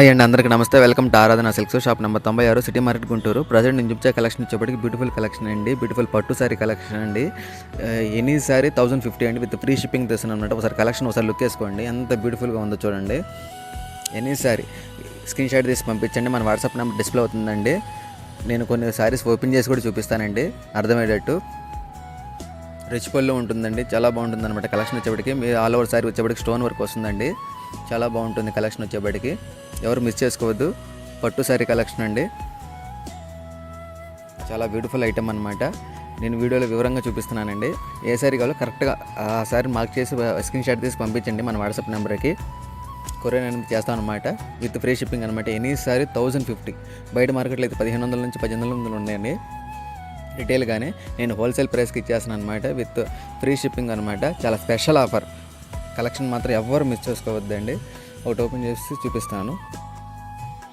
Hi అండి అందరికీ నమస్తే. Welcome to Aradhana silks shop number తొంభై ఆరు సిటీ మార్కెట్ గుంటూరు. ప్రజెంట్ నేను చూపించే కలెక్షన్ వచ్చేప్పటికి బ్యూటిఫుల్ కలెక్షన్ అండి. బ్యూటిఫుల్ పట్టు సారీ కలెక్షన్ అండి. ఎనీ సారీ థౌసండ్ ఫిఫ్టీ అండి విత్ ఫ్రీ షిప్పింగ్ తెస్తున్నాను అనమాట ఒకసారి కలెక్షన్ ఒకసారి లుక్ వేసుకోండి. ఎంత బ్యూటిఫుల్గా ఉందో చూడండి. ఎనీ సారీ స్క్రీన్ షాట్ తీసి పంపించండి. మన వాట్సాప్ నెంబర్ డిస్ప్లే అవుతుందండి. నేను కొన్ని సారీస్ ఓపెన్ చేసి కూడా చూపిస్తానండి. అర్థమయ్యేటట్టు. రిచ్ పళ్ళు ఉంటుందండి. చాలా బాగుంటుంది అనమాట కలెక్షన్ వచ్చేప్పటికి. మీ ఆల్ ఓవర్ సారీ వచ్చేప్పటికి స్టోన్ వర్క్ వస్తుందండి. చాలా బాగుంటుంది కలెక్షన్ వచ్చేప్పటికి. ఎవరు మిస్ చేసుకోవద్దు. పట్టు శారీ కలెక్షన్ అండి. చాలా బ్యూటిఫుల్ ఐటెం అనమాట నేను వీడియోలో వివరంగా చూపిస్తున్నానండి. ఏ శారీ కావాలో కరెక్ట్గా ఆ శారీ మార్క్ చేసి స్క్రీన్ షాట్ తీసి పంపించండి మన వాట్సాప్ నెంబర్కి. కొరియర్ అనేది చేస్తాం అనమాట విత్ ఫ్రీ షిప్పింగ్ అనమాట ఎనీ సారీ థౌజండ్ ఫిఫ్టీ బయట మార్కెట్లో అయితే పదిహేను వందల నుంచి పద్దెనిమిది వందలు ఉన్నాయండి. రిటైల్గానే నేను హోల్సేల్ ప్రైస్కి ఇచ్చేస్తాను అనమాట విత్ ఫ్రీ షిప్పింగ్ అనమాట చాలా స్పెషల్ ఆఫర్. కలెక్షన్ మాత్రం ఎవ్వరు మిస్ చేసుకోవద్దండి. ఒకటి ఓపెన్ చేసి చూపిస్తాను.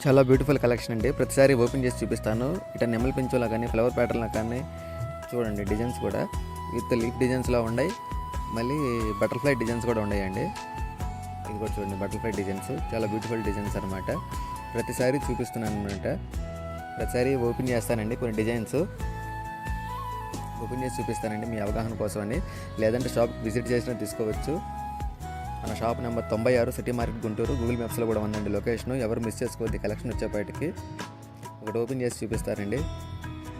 చాలా బ్యూటిఫుల్ కలెక్షన్ అండి. ప్రతిసారి ఓపెన్ చేసి చూపిస్తాను. ఇట్లా నెమలి పెంచులా కానీ ఫ్లవర్ ప్యాటర్న్లా కానీ చూడండి డిజైన్స్ కూడా. విత్ లీఫ్ డిజైన్స్లో ఉన్నాయి. మళ్ళీ బటర్ఫ్లై డిజైన్స్ కూడా ఉన్నాయండి. ఇది కూడా చూడండి బటర్ఫ్లై డిజైన్స్. చాలా బ్యూటిఫుల్ డిజైన్స్ అనమాట ప్రతిసారి చూపిస్తున్నాను అనమాట ప్రతిసారి ఓపెన్ చేస్తానండి కొన్ని డిజైన్స్. ఓపెన్ చేసి చూపిస్తానండి మీ అవగాహన కోసమని. లేదంటే షాప్ విజిట్ చేసినా తీసుకోవచ్చు. మన షాప్ నెంబర్ తొంభై ఆరు సిటీ మార్కెట్ గుంటూరు గూగుల్ మ్యాప్స్లో కూడా ఉందండి లొకేషన్. ఎవరు మిస్ చేసుకోవద్దు కలెక్షన్ వచ్చేపాటికి ఒకటి ఓపెన్ చేసి చూపిస్తారండి.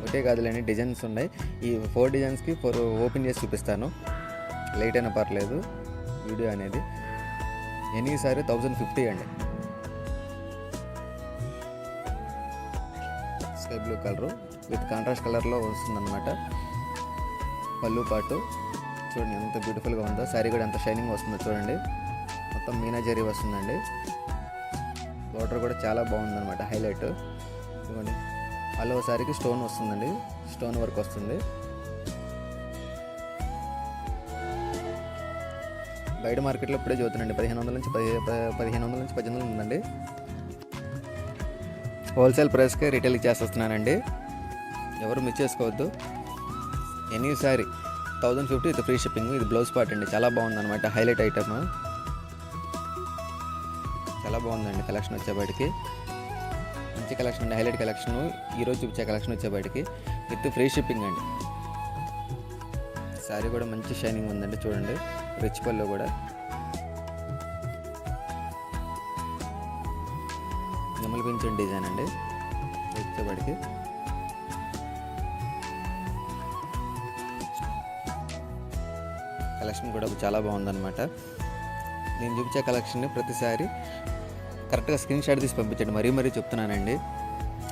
ఒకటే కాదులేండి డిజైన్స్ ఉన్నాయి. ఈ ఫోర్ డిజైన్స్కి ఫోర్ ఓపెన్ చేసి చూపిస్తాను. లేట్ అయినా పర్లేదు వీడియో అనేది. ఎనీసారి థౌజండ్ ఫిఫ్టీ అండి. Sky blue colour with contrast కలర్లో వస్తుందన్నమాట. పళ్ళు పాటు. చూడండి ఎంత బ్యూటిఫుల్గా ఉందో. శారీ కూడా ఎంత షైనింగ్ వస్తుందో చూడండి. మొత్తం మీనా జరీ వస్తుందండి. బార్డర్ కూడా చాలా బాగుందన్నమాట హైలైట్ ఇవ్వండి అలో శారీకి స్టోన్ వస్తుందండి. స్టోన్ వర్క్ వస్తుంది. బయట మార్కెట్లో ఇప్పుడే చూద్దానండి పదిహేను వందల నుంచి పది పదిహేను వందల నుంచి పద్దెనిమిది వందలు ఉందండి. హోల్సేల్ ప్రైస్కే రిటైల్ ఇచ్చేస్తున్నానండి ఎవరు మిస్ చేసుకోవద్దు. ఎనీ సారీ థౌజండ్ ఫిఫ్టీ ఇది ఫ్రీ షిప్పింగ్. ఇది బ్లౌజ్ పార్ట్ అండి. చాలా బాగుంది అనమాట హైలైట్ ఐటమ్. చాలా బాగుందండి కలెక్షన్ వచ్చేపాటికి. మంచి కలెక్షన్ అండి. Highlight collection. ఈరోజు చూపించే కలెక్షన్ వచ్చేపాటికి. విత్ ఫ్రీ షిప్పింగ్ అండి. శారీ కూడా మంచి షైనింగ్ ఉందండి. చూడండి. రిచ్ పళ్ళు కూడా. నెమలి పెంచిన డిజైన్ అండి. వచ్చేపాటికి. కలెక్షన్ కూడా చాలా బాగుందన్నమాట. నేను చూపించే కలెక్షన్ని ప్రతిసారి కరెక్ట్గా స్క్రీన్ షాట్ తీసి పంపించండి. మరీ మరీ చెప్తున్నానండి.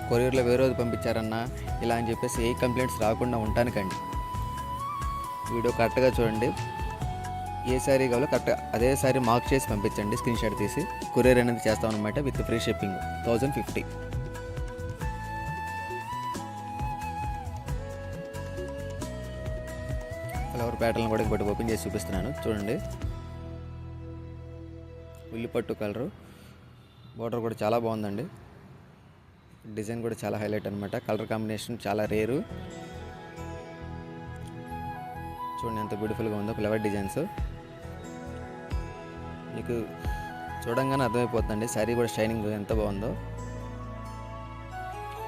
కొరియర్లో వేరే రోజు పంపించారన్నా ఇలా అని చెప్పేసి ఏ కంప్లైంట్స్ రాకుండా ఉండటానికండి. వీడియో కరెక్ట్గా చూడండి. ఏ శారీ కావాలో కరెక్ట్ అదే శారీ మార్క్ చేసి పంపించండి. స్క్రీన్ షాట్ తీసి. కొరియర్ అనేది చేస్తామన్నమాట అనమాట with free shipping. Thousand fifty. Pattern కూడా ఇంకోటి ఓపెన్ చేసి చూపిస్తున్నాను. చూడండి. ఉల్లిపట్టు కలరు. బార్డర్ కూడా చాలా బాగుందండి. డిజైన్ కూడా చాలా హైలైట్ అనమాట కలర్ కాంబినేషన్ చాలా రేరు. చూడండి ఎంత బ్యూటిఫుల్గా ఉందో ఫ్లవర్ డిజైన్స్. మీకు చూడంగానే అర్థమైపోతుందండి. శారీ కూడా షైనింగ్ ఎంత బాగుందో.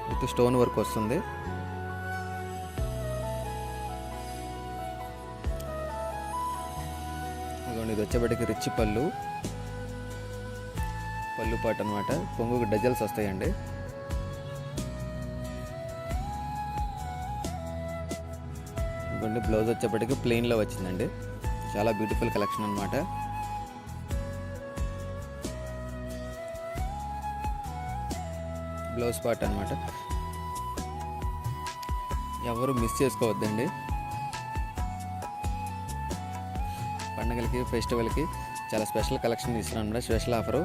విత్ స్టోన్ వర్క్ వస్తుంది. ఇదిగోండి ఇది వచ్చేప్పటికి రిచ్ పళ్ళు. పళ్ళు పాట అనమాట పొంగుకు డజల్స్ వస్తాయండి. ఇదిగోండి బ్లౌజ్ వచ్చేప్పటికి ప్లెయిన్లో వచ్చిందండి. చాలా బ్యూటిఫుల్ కలెక్షన్ అనమాట బ్లౌజ్ పార్ట్ అనమాట ఎవరు మిస్ చేసుకోవద్దండి. పండుగలకి ఫెస్టివల్కి చాలా స్పెషల్ కలెక్షన్ ఇస్తున్నాను అనమాట స్పెషల్ ఆఫరు.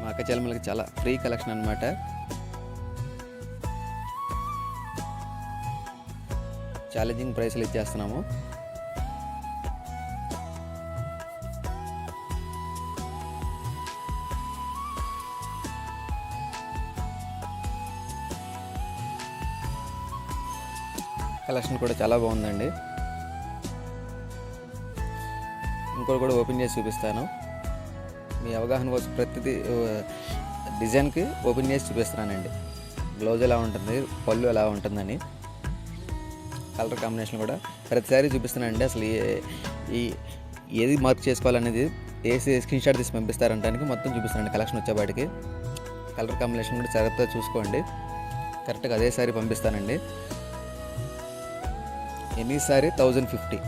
మా అక్క చెల్లెమ్మలకి చాలా ఫ్రీ కలెక్షన్ అనమాట ఛాలెంజింగ్ ప్రైస్లు ఇచ్చేస్తున్నాము. కలెక్షన్ కూడా చాలా బాగుందండి. ఇంకోటి కూడా ఓపెన్ చేసి చూపిస్తాను. మీ అవగాహన కోసం ప్రతిదీ డిజైన్కి ఓపెన్ చేసి చూపిస్తున్నానండి. బ్లౌజ్ ఎలా ఉంటుంది పళ్ళు ఎలా ఉంటుందని. కలర్ కాంబినేషన్ కూడా ప్రతిసారి చూపిస్తున్నానండి. అసలు ఈ ఏది మార్క్ చేసుకోవాలనేది ఏసీ స్క్రీన్ షాట్ తీసి పంపిస్తారంటానికి మొత్తం చూపిస్తానండి కలెక్షన్ వచ్చేపాటికి. కలర్ కాంబినేషన్ కూడా జాగ్రత్తగా చూసుకోండి. కరెక్ట్గా అదే sari పంపిస్తానండి. Any sari thousand fifty.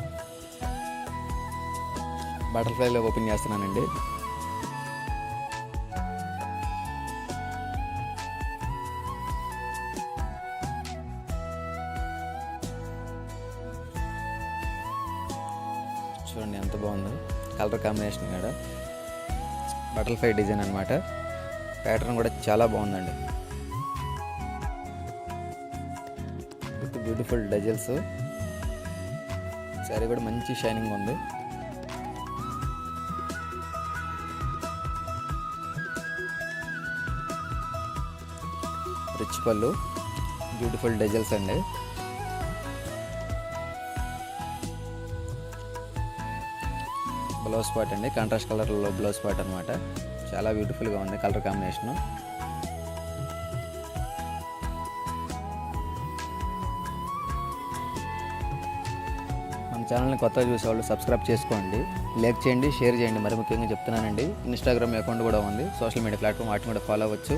బటర్ఫ్లైలో open చేస్తున్నానండి. చూడండి ఎంత బాగుందో. కలర్ కాంబినేషన్ కూడా బటర్ఫ్లై డిజైన్ అనమాట ప్యాటర్న్ కూడా చాలా బాగుందండి. విత్ బ్యూటిఫుల్ డజల్స్ శారీ కూడా మంచి షైనింగ్ ఉంది. రిచ్ పళ్ళు బ్యూటిఫుల్ డజల్స్ అండి. బ్లౌజ్ పార్ట్ అండి కాంట్రాస్ట్ కలర్లో బ్లౌజ్ పార్ట్ అనమాట చాలా బ్యూటిఫుల్గా ఉంది కలర్ కాంబినేషను. ఛానల్ని కొత్తగా చూసేవాళ్ళు సబ్స్క్రైబ్ చేసుకోండి లైక్ చేయండి షేర్ చేయండి. మరి ముఖ్యంగా చెప్తున్నానండి ఇన్స్టాగ్రామ్ అకౌంట్ కూడా ఉంది సోషల్ మీడియా ప్లాట్ఫామ్ వాటిని కూడా ఫాలో అవ్వచ్చు.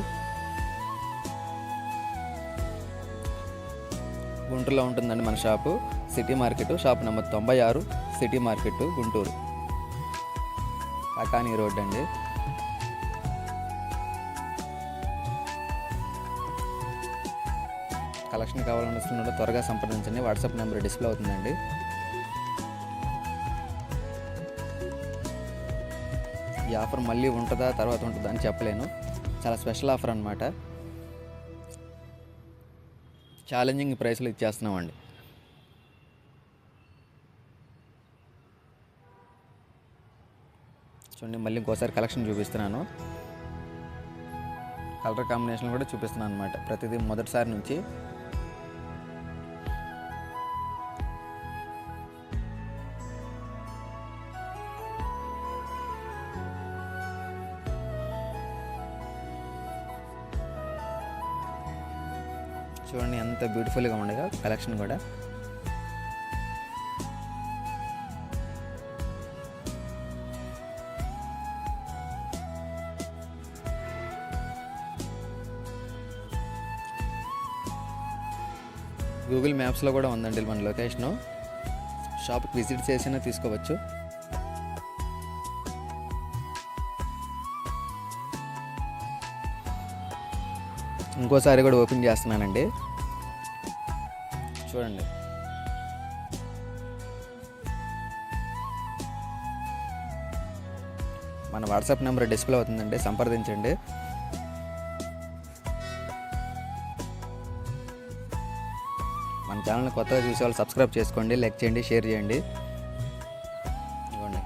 గుంటూరులో ఉంటుందండి మన shop city market shop number తొంభై ఆరు city market Guntur. Kakani road అండి. కలెక్షన్ కావాలనుకున్న త్వరగా సంప్రదించండి. వాట్సాప్ నెంబర్ డిస్ప్లే అవుతుందండి. ఈ ఆఫర్ మళ్ళీ ఉంటుందా తర్వాత ఉంటుందా అని చెప్పలేను. చాలా స్పెషల్ ఆఫర్ అనమాట ఛాలెంజింగ్ ప్రైస్లో ఇచ్చేస్తున్నామండి. చూడండి మళ్ళీ ఇంకోసారి కలెక్షన్ చూపిస్తున్నాను. కలర్ కాంబినేషన్ కూడా చూపిస్తున్నాను అనమాట ప్రతిదీ మొదటిసారి నుంచి చూడండి ఎంత బ్యూటిఫుల్గా ఉండగా కలెక్షన్ కూడా. గూగుల్ మ్యాప్స్లో కూడా ఉందండి మన లొకేషను షాప్కి విజిట్ చేసినా తీసుకోవచ్చు. ఇంకోసారి కూడా ఓపెన్ చేస్తున్నానండి. చూడండి. మన వాట్సాప్ నెంబర్ డిస్ప్లే అవుతుందండి సంప్రదించండి. మన ఛానల్ని కొత్తగా చూసే వాళ్ళు సబ్స్క్రైబ్ చేసుకోండి లైక్ చేయండి షేర్ చేయండి. ఇవ్వండి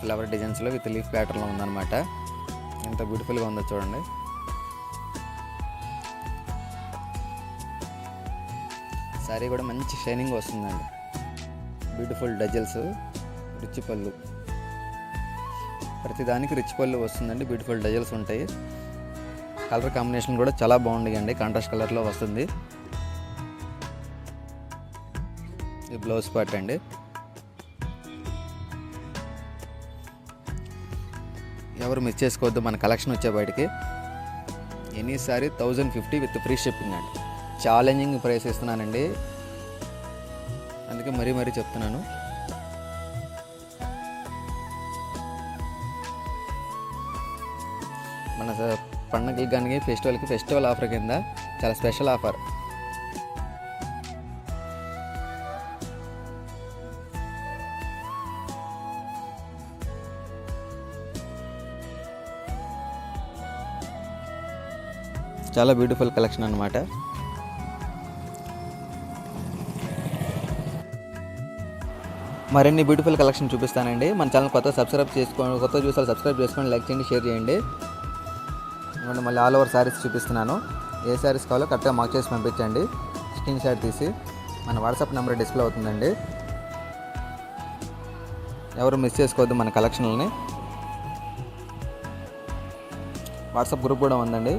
ఫ్లవర్ డిజైన్స్లో విత్ లీఫ్ ప్యాటర్న్లో ఉందన్నమాట. ఎంత బ్యూటిఫుల్గా ఉందో చూడండి. శారీ కూడా మంచి షైనింగ్ వస్తుందండి. బ్యూటిఫుల్ డజల్స్ రిచ్ పళ్ళు. ప్రతిదానికి రిచ్ పళ్ళు వస్తుందండి బ్యూటిఫుల్ డజల్స్ ఉంటాయి. కలర్ కాంబినేషన్ కూడా చాలా బాగుంటాయండి కాంట్రాస్ట్ కలర్లో వస్తుంది. ఇది బ్లౌజ్ పార్ట్ అండి. ఎవరు మిస్ చేసుకోవద్దు మన కలెక్షన్ వచ్చే బయటికి. Any sari thousand fifty with free shipping అండి. ఛాలెంజింగ్ ప్రైస్ ఇస్తున్నానండి అందుకే మరీ మరీ చెప్తున్నాను. మన పండగకి కానీ ఫెస్టివల్కి ఫెస్టివల్ ఆఫర్ కింద చాలా స్పెషల్ ఆఫర్. చాలా బ్యూటిఫుల్ కలెక్షన్ అనమాట మరిన్ని బ్యూటిఫుల్ కలెక్షన్ చూపిస్తానండి. మన ఛానల్ కొత్త సబ్స్క్రైబ్ చేసుకోండి కొత్త చూసారు సబ్స్క్రైబ్ చేసుకొని లైక్ చేయండి షేర్ చేయండి. ఇవ్వండి మళ్ళీ ఆల్ ఓవర్ శారీస్ చూపిస్తున్నాను. ఏ శారీస్ కావాలో కరెక్ట్గా మార్క్ చేసి పంపించండి. స్క్రీన్ షాట్ తీసి మన వాట్సాప్ నెంబర్ డిస్ప్లే అవుతుందండి. ఎవరు మిస్ చేసుకోవద్దు మన కలెక్షన్లని వాట్సాప్ గ్రూప్ కూడా ఉందండి.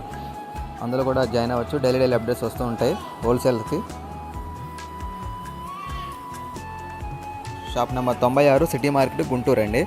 అందులో కూడా జాయిన్ అవ్వచ్చు. డైలీ డైలీ అప్డేట్స్ వస్తూ ఉంటాయి. హోల్సేల్కి షాప్ నెంబర్ తొంభై ఆరు సిటీ మార్కెట్ గుంటూరు అండి.